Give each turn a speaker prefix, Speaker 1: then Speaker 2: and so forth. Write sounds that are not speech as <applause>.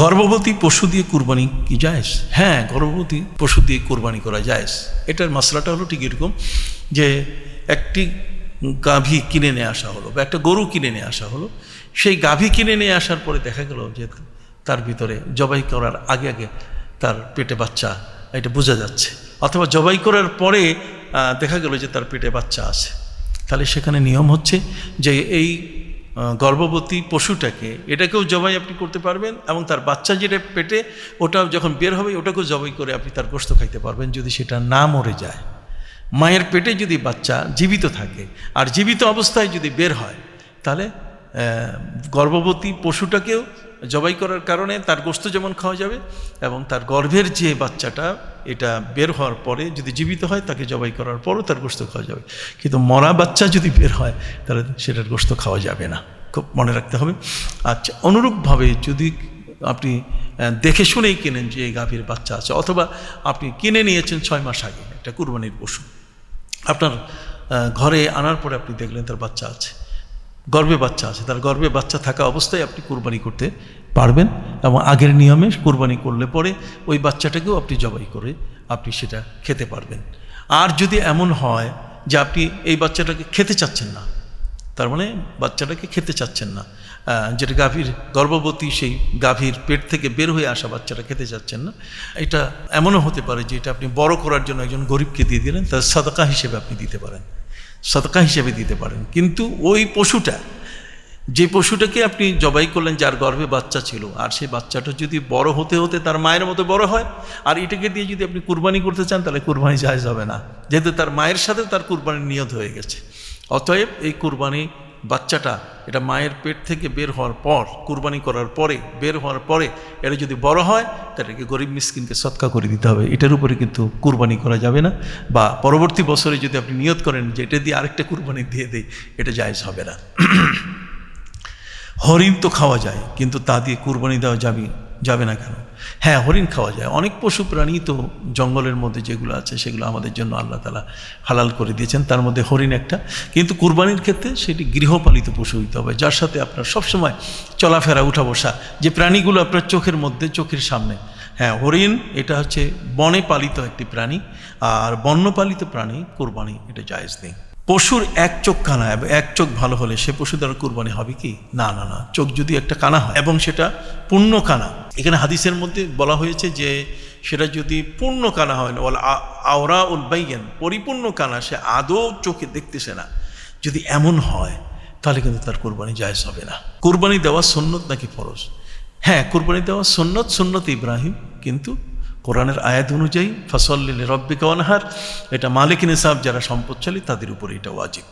Speaker 1: গর্ভবতী পশু দিয়ে কুরবানি কি জায়েজ? হ্যাঁ গর্ভবতী পশু দিয়ে কুরবানি করা জায়েজ। এটার মশলাটা হলো ঠিক এরকম যে একটি গাভী কিনে নিয়ে আসা হলো বা একটা গরু কিনে নিয়ে আসা হলো। সেই গাভী কিনে নিয়ে আসার পরে দেখা গেল যে তার ভিতরে জবাই করার আগে আগে তার পেটে বাচ্চা এটা বোঝা যাচ্ছে। অথবা জবাই করার পরে দেখা গেল যে তার পেটে বাচ্চা আছে। তাহলে সেখানে নিয়ম হচ্ছে যে এই গর্ভবতী পশুটাকে, এটাকেও জবাই আপনি করতে পারবেন এবং তার বাচ্চা যেটা পেটে ওটা যখন বের হবে, ওটাকেও জবাই করে আপনি তার গোস্ত খাইতে পারবেন যদি সেটা না মরে যায়। মায়ের পেটে যদি বাচ্চা জীবিত থাকে, আর জীবিত অবস্থায় যদি বের হয়, তাহলে গর্ভবতী পশুটাকেও জবাই করার কারণে তার গোস্ত যেমন খাওয়া যাবে এবং তার গর্ভের যে বাচ্চাটা, এটা বের হওয়ার পরে যদি জীবিত হয়, তাকে জবাই করার পরও তার গোস্ত খাওয়া যাবে। কিন্তু মরা বাচ্চা যদি বের হয়, তাহলে সেটার গোস্ত খাওয়া যাবে না। খুব মনে রাখতে হবে। আচ্ছা অনুরূপভাবে যদি আপনি দেখে শুনেই কেনেন যে এই গাভীর বাচ্চা আছে, অথবা আপনি কিনে নিয়েছেন ছয় মাস আগে একটা কুরবানির পশু। আপনার ঘরে আনার পরে আপনি দেখলেন তার বাচ্চা আছে। গর্ভে বাচ্চা আছে, তার গর্ভে বাচ্চা থাকা অবস্থায় আপনি কুরবানি করতে পারবেন এবং আগের নিয়মে কুরবানি করলে পরে ওই বাচ্চাটাকেও আপনি জবাই করে আপনি সেটা খেতে পারবেন। আর যদি এমন হয় যে আপনি এই বাচ্চাটাকে খেতে চাচ্ছেন না, তার মানে বাচ্চাটাকে খেতে চাচ্ছেন না যেটা গাভীর গর্ভবতী সেই গাভীর পেট থেকে বের হয়ে আসা বাচ্চাটা খেতে চাচ্ছেন না, এটা এমনও হতে পারে যে এটা আপনি বড় করার জন্য একজন গরিবকে দিয়ে দিলেন, তার সাদাকা হিসেবে আপনি দিতে পারেন। সাদাকা হিসেবে দিতে পারেন। কিন্তু ওই পশুটা, যে পশুটাকে আপনি জবাই করলেন যার গর্ভে বাচ্চা ছিল, আর সেই বাচ্চাটা যদি বড় হতে হতে তার মায়ের মতো বড় হয়, আর এটাকে দিয়ে যদি আপনি কুরবানি করতে চান, তাহলে কুরবানি যায় যাবে না। যেহেতু তার মায়ের সাথে তার কুরবানি নিয়ত হয়ে গেছে। অতএব এই কুরবানি বাচ্চাটা, এটা মায়ের পেট থেকে বের হওয়ার পর, কুরবানি করার পরে, বের হওয়ার পরে, এটা যদি বড় হয় তাদেরকে গরিব মিসকিনকে সৎকা করে দিতে হবে। এটার উপরে কিন্তু কুরবানি করা যাবে না। বা পরবর্তী বছরে যদি আপনি নিয়ত করেন যে এটা দিয়ে আরেকটা কুরবানি দিয়ে দেয় এটা জায়জ হবে না। <clears throat> হরিণ তো খাওয়া যায়, কিন্তু তা দিয়ে কুরবানি দেওয়া যাবে যাবে না কেন? হ্যাঁ হরিণ খাওয়া যায়। অনেক পশু প্রাণী তো জঙ্গলের মধ্যে যেগুলো আছে, সেগুলো আমাদের জন্য আল্লাহ তালা হালাল করে দিয়েছেন। তার মধ্যে হরিণ একটা। কিন্তু কুরবানির ক্ষেত্রে সেটি গৃহপালিত পশু হইতে হবে, যার সাথে আপনার সবসময় চলাফেরা, উঠা বসা, যে প্রাণীগুলো আপনার চোখের মধ্যে, চোখের সামনে। হ্যাঁ হরিণ এটা হচ্ছে বনে পালিত একটি প্রাণী, আর বন্যপালিত প্রাণী কোরবানি, এটা জায়েজ নেই। পশুর এক চোখ কানা এবং এক চোখ ভালো হলে সে পশু দ্বারা কুরবানি হবে কি? না না না। চোখ যদি একটা কানা হয় এবং সেটা পূর্ণ কানা। এখানে হাদিসের মধ্যে বলা হয়েছে যে সেটা যদি পূর্ণ কানা হয় না বলে আওরা উদ্বাইয়েন পরিপূর্ণ কানা, সে আদৌ চোখে দেখতেছে না। যদি এমন হয়, তাহলে কিন্তু তার কোরবানি জায়জ হবে না। কোরবানি দেওয়া সন্ন্যত নাকি ফরজ? হ্যাঁ কোরবানি দেওয়া সন্ন্যত সন্ন্যত ইব্রাহিম, কিন্তু কোরআনের আয়াত অনুযায়ী ফসল্লিল রব্বিকা অনহার এটা মালিক নিসাব যারা সম্পদশালী তাদের উপরে এটা ওয়াজিব।